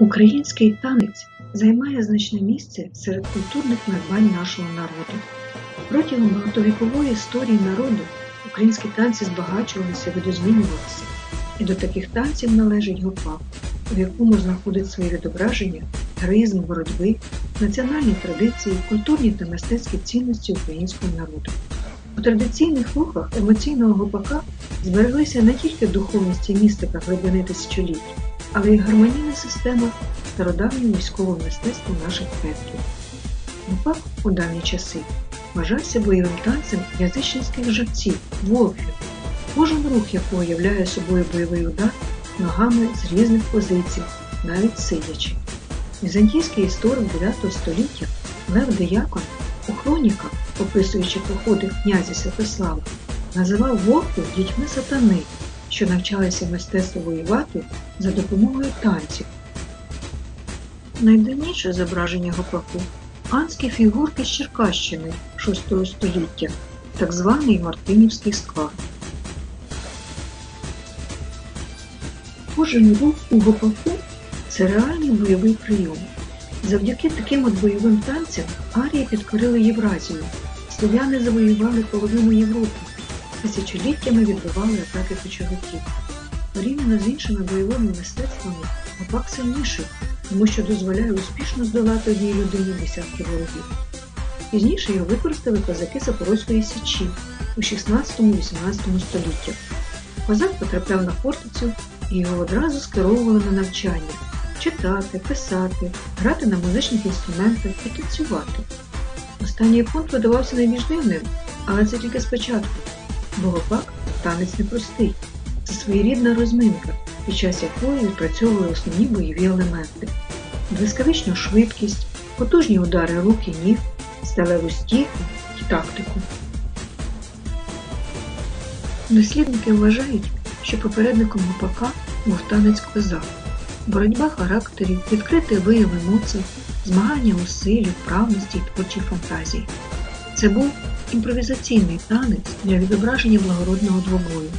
Український танець займає значне місце серед культурних надбань нашого народу. Протягом багатовікової історії народу українські танці збагачувалися, видозмінювалися, і до таких танців належить гопак, у якому знаходить своє відображення героїзм боротьби, національні традиції, культурні та мистецькі цінності українського народу. У традиційних рухах емоційного гопака збереглися не тільки духовність і містика глибини тисячоліть, але й гармонійна система стародавнього військового мистецтва наших предків. Гопак у давні часи вважався бойовим танцем язичницьких живців, вовків, кожен рух якого являє собою бойовий удар ногами з різних позицій, навіть сидячи. Візантійський історик 9 століття Лев Деякон у хроніках, описуючи походи князя Святослава, називав вовків дітьми сатани, що навчалися мистецтву воювати за допомогою танців. Найдавніше зображення гопаку анські фігурки з Черкащини VI століття, так званий Мартинівський склад. Кожен рух у гопаку це реальний бойовий прийом. Завдяки таким от бойовим танцям арії підкорили Євразію. Слов'яни завоювали половину Європи, тисячоліттями відбивали атаки кочовиків. Порівняно з іншими бойовими мистецтвами, гопак сильніший, тому що дозволяє успішно здолати одній людині десятки ворогів. Пізніше його використали козаки Запорозької Січі у 16-18 століттях. Козак потрапляв на фортецю і його одразу скеровували на навчання читати, писати, грати на музичних інструментах і танцювати. Останній пункт видавався найбільш дивним, але це тільки спочатку, бо гопак танець непростий. Це своєрідна розминка, під час якої відпрацьовує основні бойові елементи, блискавичну швидкість, потужні удари рук і ніг, сталеву стійку і тактику. Дослідники вважають, що попередником гопака був танець козак. Боротьба характерів, відкритий вияв емоцій, змагання у силі, вправності і творчій фантазії. Це був імпровізаційний танець для відображення благородного двобою.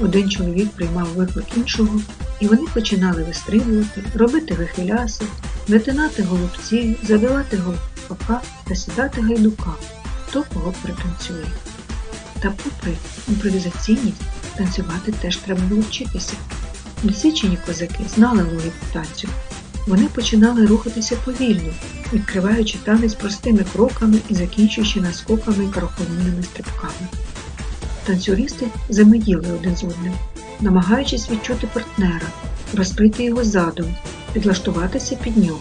Один чоловік приймав виклик іншого, і вони починали вистрілювати, робити вихиляси, витинати голубці, забивати голубка та сідати гайдука, хто кого пританцює. Та попри імпровізаційність, танцювати теж треба було вчитися. Козаки знали логіку танцю. Вони починали рухатися повільно, відкриваючи танець простими кроками і закінчуючи наскоками і караколомними стрибками. Танцюристи замеділи один з одним, намагаючись відчути партнера, розкрити його задум, підлаштуватися під нього.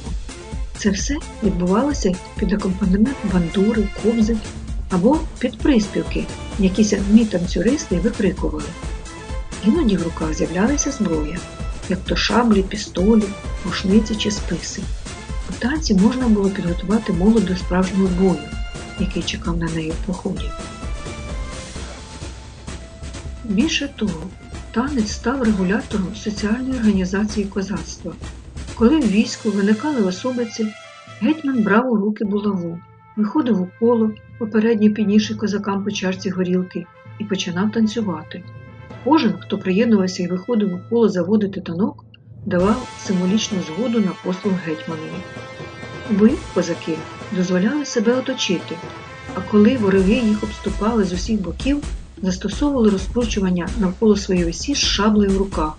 Це все відбувалося під акомпанемент бандури, кобзи або під приспівки, які самі танцюристи викрикували. Іноді в руках з'являлася зброя, як то шаблі, пістолі, рушниці чи списи. У танці можна було підготувати молодь до справжнього бою, який чекав на неї в поході. Більше того, танець став регулятором соціальної організації козацтва. Коли в війську виникали особиці, гетьман брав у руки булаву, виходив у коло, попередньо піднісши козакам по чарці горілки, і починав танцювати. Кожен, хто приєднувався і виходив у коло заводити танок, давав символічну згоду на послуг гетьманові. Бою козаки дозволяли себе оточити, а коли вороги їх обступали з усіх боків, застосовували розкручування навколо своєї осі з шаблею в руках,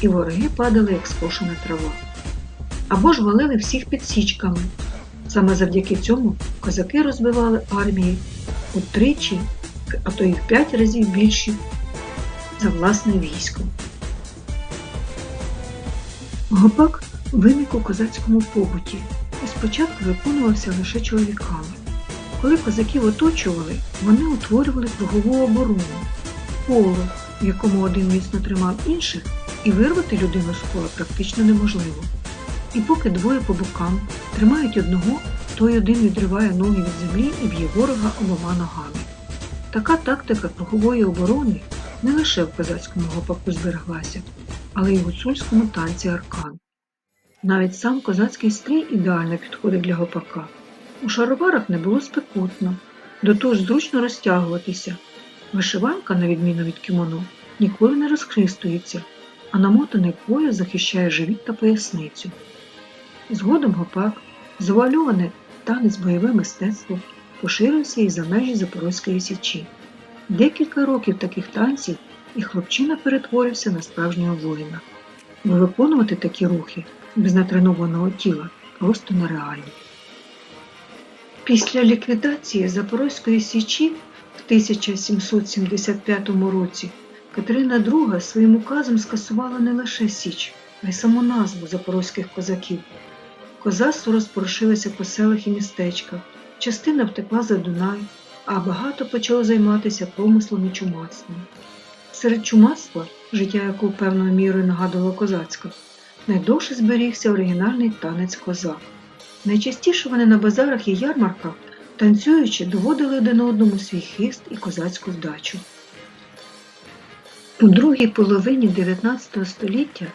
і вороги падали, як скошена трава. Або ж валили всіх підсічками. Саме завдяки цьому козаки розбивали армії утричі, а то й в п'ять разів більші за власне військо. Гопак виник у козацькому побуті і спочатку виконувався лише чоловіками. Коли козаків оточували, вони утворювали кругову оборону, коло, в якому один міцно тримав інших, і вирвати людину з кола практично неможливо. І поки двоє по бокам тримають одного, той один відриває ноги від землі і б'є ворога обома ногами. Така тактика кругової оборони не лише в козацькому гопаку збереглася, але й в гуцульському танці аркан. Навіть сам козацький стрій ідеально підходив для гопака. У шароварах не було спекотно, до того ж зручно розтягуватися. Вишиванка, на відміну від кімоно, ніколи не розхристується, а намотаний пояс захищає живіт та поясницю. Згодом гопак, завуальований танець бойове мистецтво, поширився і за межі Запорозької січі. Декілька років таких танців і хлопчина перетворився на справжнього воїна. Бо виконувати такі рухи без натренованого тіла просто нереально. Після ліквідації Запорозької січі в 1775 році Катерина II своїм указом скасувала не лише Січ, а й саму назву запорозьких козаків. Козацтво розпорошилося по селах і містечках, частина втекла за Дунай, а багато почало займатися промислом і чумацтвом. Серед чумацтва, життя якого певною мірою нагадувало козацьке, найдовше зберігся оригінальний танець козак. Найчастіше вони на базарах і ярмарках, танцюючи, доводили один одному свій хист і козацьку вдачу. У другій половині 19 століття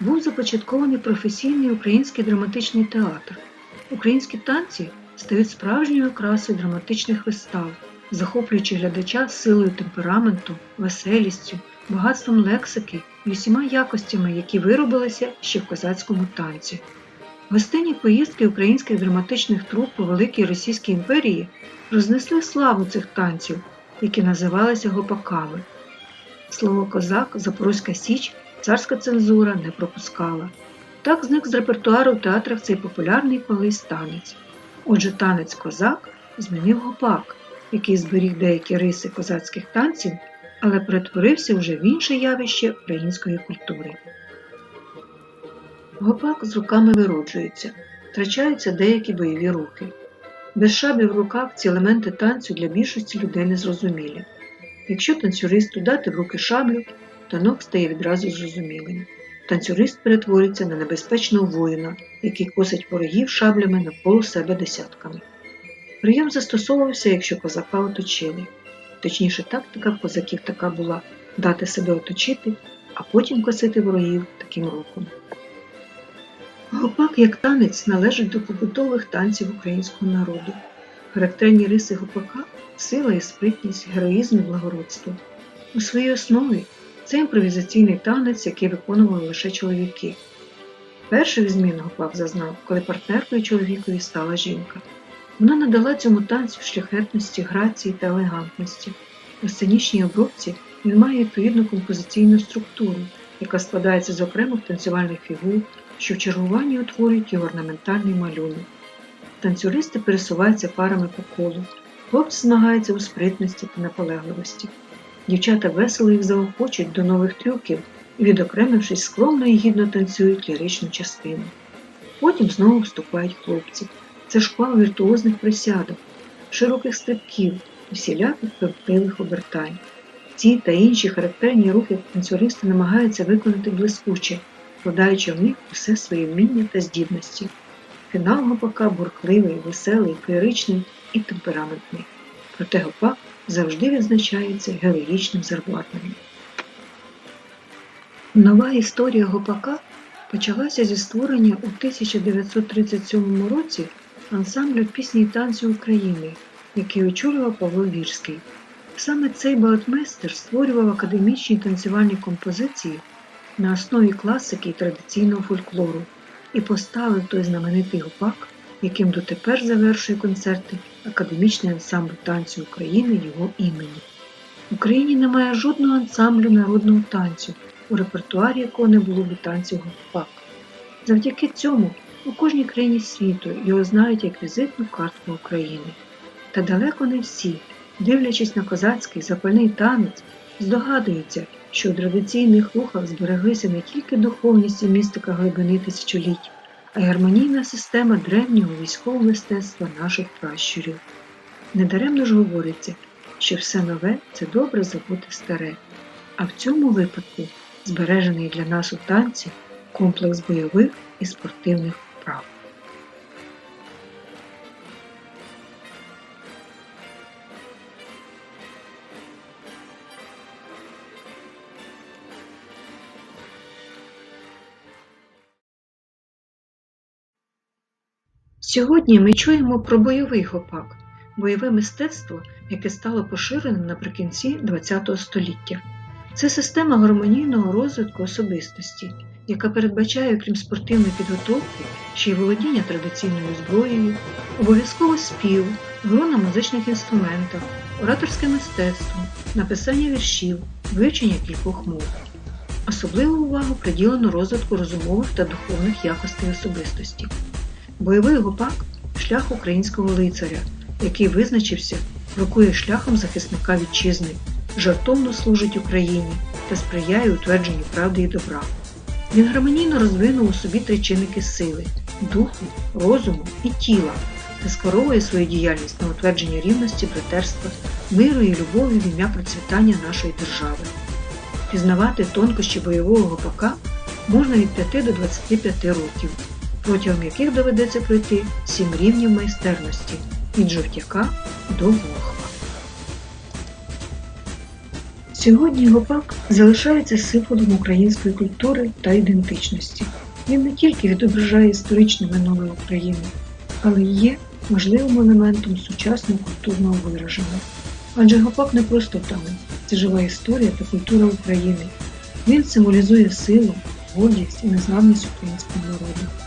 був започаткований професійний український драматичний театр. Українські танці стають справжньою окрасою драматичних вистав, захоплюючи глядача силою темпераменту, веселістю, багатством лексики і усіма якостями, які виробилися ще в козацькому танці. Гостинні поїздки українських драматичних труп по Великій Російській імперії рознесли славу цих танців, які називалися гопаками. Слово козак, Запорозька Січ царська цензура не пропускала. Так зник з репертуару театрах цей популярний колись танець. Отже, танець козак змінив гопак, який зберіг деякі риси козацьких танців, але перетворився вже в інше явище української культури. Гопак з руками вироджується, втрачаються деякі бойові рухи. Без шаблі в руках ці елементи танцю для більшості людей незрозумілі. Якщо танцюристу дати в руки шаблю, танок стає відразу зрозумілим. Танцюрист перетворюється на небезпечного воїна, який косить ворогів шаблями навколо себе десятками. Прийом застосовувався, якщо козака оточили. Точніше, тактика козаків така була дати себе оточити, а потім косити ворогів таким рухом. Гопак як танець належить до побутових танців українського народу. Характерні риси гопака сила і спритність, героїзм і благородство. У своїй основі це імпровізаційний танець, який виконували лише чоловіки. Перших змін гопак зазнав, коли партнеркою чоловікові стала жінка. Вона надала цьому танцю шляхетності, грації та елегантності. У сценічній обробці він має відповідну композиційну структуру, яка складається з окремих танцювальних фігур, що в чергуванні утворюють його орнаментальний малюнок. Танцюристи пересуваються парами по колу, хлопці змагаються у спритності та наполегливості. Дівчата весело їх заохочують до нових трюків і, відокремившись, скромно і гідно танцюють ліричну частину. Потім знову вступають хлопці. Це шквал віртуозних присядок, широких стрибків, усіляких певпливих обертань. Ці та інші характерні рухи танцюристи намагаються виконати блискуче, вкладаючи в них усе своє вміння та здібності. Фінал гопака бурхливий, веселий, феєричний і темпераментний. Проте гопак завжди відзначається героїчним зарплатним. Нова історія гопака почалася зі створення у 1937 році ансамблю пісні і танцю України, який очолював Павло Вірський. Саме цей балетмейстер створював академічні танцювальні композиції на основі класики і традиційного фольклору і поставив той знаменитий гопак, яким дотепер завершує концерти Академічний ансамбль танцю України його імені. В Україні немає жодного ансамблю народного танцю, у репертуарі якого не було б танцю гопак. Завдяки цьому у кожній країні світу його знають як візитну картку України. Та далеко не всі, дивлячись на козацький запальний танець, здогадуються, що у традиційних рухах збереглися не тільки духовність і містика глибини тисячоліть, гармонійна система древнього військового мистецтва наших пращурів. Недаремно ж говориться, що все нове це добре забути старе, а в цьому випадку збережений для нас у танці комплекс бойових і спортивних вправ. Сьогодні ми чуємо про бойовий гопак, бойове мистецтво, яке стало поширеним наприкінці ХХ століття. Це система гармонійного розвитку особистості, яка передбачає, крім спортивної підготовки, ще й володіння традиційною зброєю, обов'язково спів, гру на музичних інструментах, ораторське мистецтво, написання віршів, вивчення кількох мов. Особливу увагу приділено розвитку розумових та духовних якостей особистості. Бойовий гопак шлях українського лицаря, який визначився, крокує шляхом захисника вітчизни, жартовно служить Україні та сприяє утвердженню правди і добра. Він гармонійно розвинув у собі три чинники сили духу, розуму і тіла та скеровує свою діяльність на утвердження рівності, братерства, миру і любові в ім'я процвітання нашої держави. Пізнавати тонкощі бойового гопака можна від 5 до 25 років, протягом яких доведеться пройти 7 рівнів майстерності від жовтяка до волхва. Сьогодні гопак залишається символом української культури та ідентичності. Він не тільки відображає історичне минуле України, але й є важливим елементом сучасного культурного вираження. Адже гопак не просто танець, це жива історія та культура України. Він символізує силу, гордість і незламність українського народу.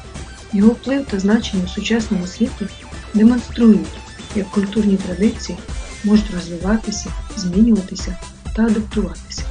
Його вплив та значення в сучасному світі демонструють, як культурні традиції можуть розвиватися, змінюватися та адаптуватися.